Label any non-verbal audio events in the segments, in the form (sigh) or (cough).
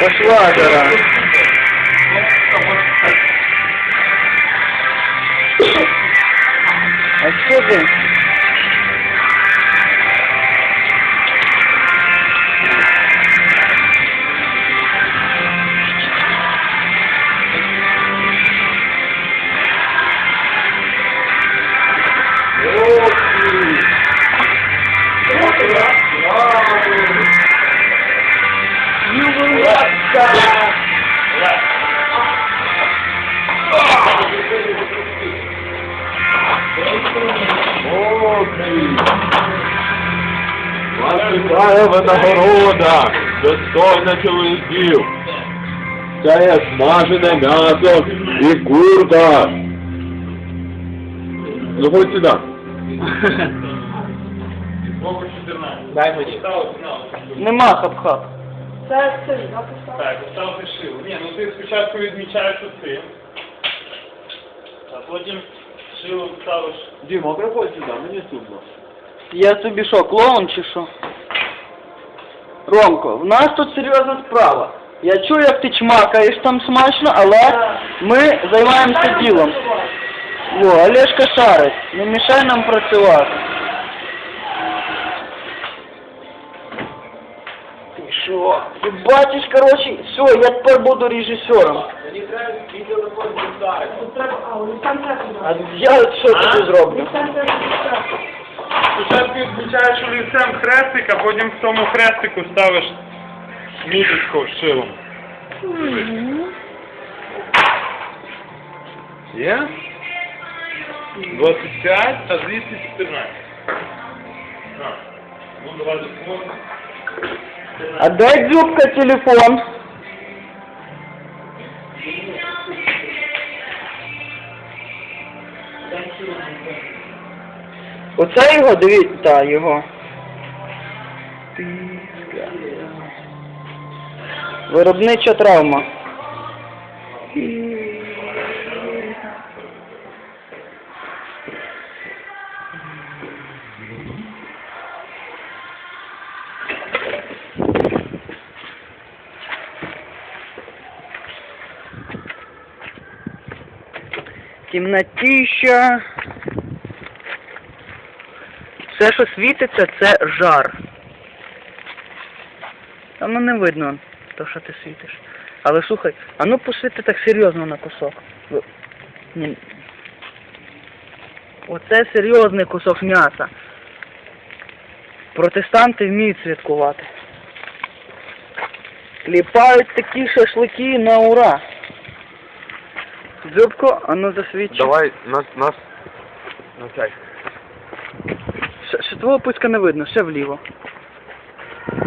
Пошла жара. А что ты? Вас чекає винагорода, достойна чоловіків. Це є смажене м'ясо і курка. Ну ходь сюди. Дай мені. Нема хап-хап. Це це написав. Так, ставити шило. Ні, ну ти спочатку відмічаєш оцим, а потім шило ставиш. Діма, приходь сюди, мені сумно. Я тобі що, клоун чи що? Ромко, в нас тут серйозна справа. Я чую, як ти чмакаєш там смачно, але ми займаємося ділом. О, Олешка шарить, не мішай нам працювати. Що? Ти бачиш, коротше, все, я тепер буду режисером. Мені треба відео поставити. Тут треба, а. А я що тобі зроблю? Треба писати. Спочатку відмічаєш олівцем хрестик, а потім в тому хрестику ставиш міточку з шилом. Є? 25, а звідси 14. На. Ну, давай телефон. А дай Дзюбка телефон. Оце його, дивіться, та, його. Виробнича травма. Темнотища. Все, що світиться, це жар. Там ну, не видно, то, що ти світиш. Але слухай, а ну посвіти так серйозно на кусок. Ні. Оце серйозний кусок м'яса. Протестанти вміють святкувати. Кліпають такі шашлики на ура. Дзюбко, а ну засвідчи. Давай нас нас на цей. Ще, ще твого пуська не видно, ще вліво.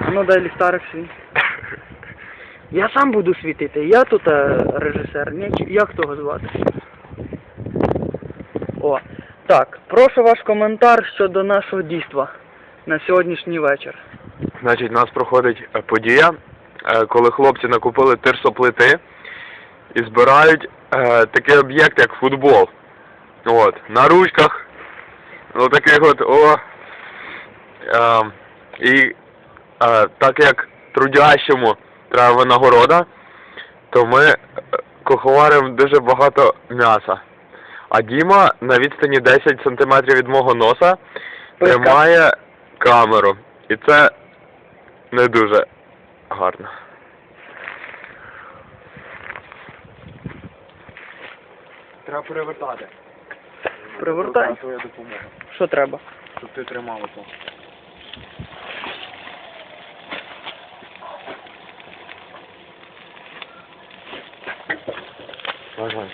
А ну дай ліхтарик свій. (laughs) Я сам буду світити, я тут е, режисер, Ні, чи- як того звати? О, так, прошу ваш коментар щодо нашого дійства на сьогоднішній вечір. Значить, у нас проходить е, подія, е, коли хлопці накупили тирсоплити і збирають е, такий об'єкт, як футбол. От, на ручках. Ну таких от о. Е, і е, так як трудящому треба винагорода, то ми е, куховаримо дуже багато м'яса. А Діма на відстані 10 сантиметрів від мого носа тримає камеру. І це не дуже гарно. Треба перевертати. Привертай. Твоя допомога. Що треба? Щоб ти тримав це. Ага.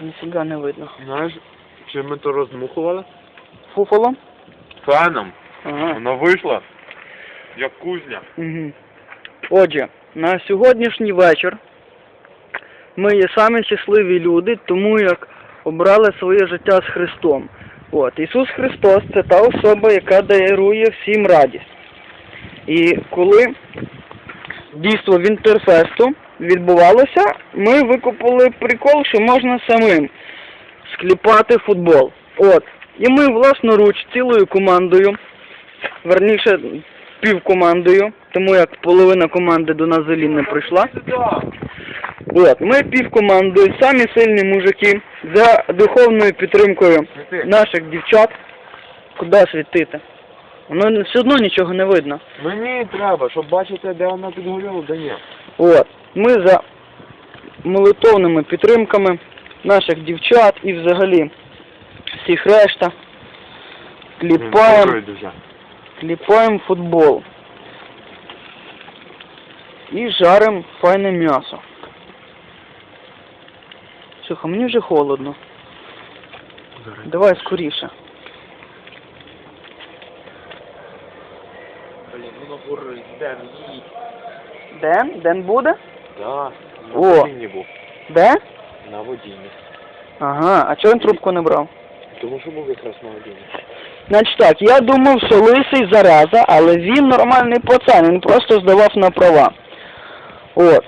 Ніфіга не видно. Знаєш, чим ми то роздмухували? Фуфолом? Феном. Ага. Воно вийшло, як кузня. Угу. Отже, на сьогоднішній вечір ми є самі щасливі люди, тому як обрали своє життя з Христом. От, Ісус Христос це та особа, яка дарує всім радість. І коли дійство Вінтерфесту відбувалося, ми викупили прикол, що можна самим скліпати футбол. От. І ми власноруч цілою командою, верніше півкомандою, тому як половина команди до нас взагалі не прийшла. От, ми півкомандою, самі сильні мужики, за духовною підтримкою наших дівчат. Куди світити? Воно все одно нічого не видно. Мені треба, щоб бачити, де вона підгоріла, де ні. От. Ми за молитовними підтримками наших дівчат і взагалі всіх решта кліпаємо, кліпаємо футбол. І жаримо файне м'ясо. Слухай, мені вже холодно. Давай скоріше. Блін, воно горить, де їдь. Ден? Ден буде? Да, на О. водінні був. Де? На водінні. Ага, а чого він трубку не брав? Тому що був якраз на водінні. Значить так, я думав, що лисий зараза, але він нормальний пацан, він просто здавав на права. От.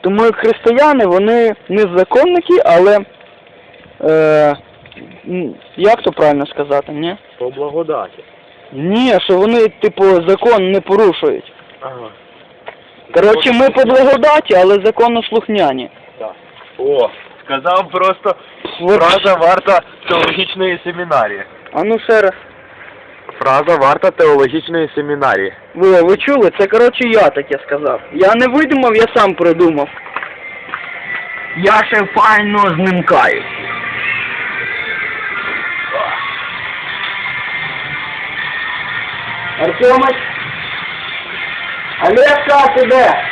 Тому християни, вони не законники, але е, як то правильно сказати, ні? По благодаті. Ні, що вони, типу, закон не порушують. Ага. Коротше, ми по благодаті, але законослухняні. О, сказав просто фраза варта теологічної семінарії. А ну ще раз. Фраза варта теологічної семінарії. Ви, ви чули? Це, коротше, я таке сказав. Я не видумав, я сам придумав. Я ще файно знимкаю. Артемич? Олежка, ти де?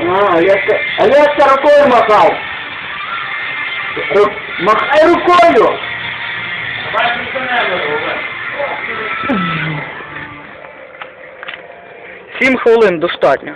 А, Олежка, Олежка рукою махай. Ру... Махай рукою. Сім хвилин достатньо.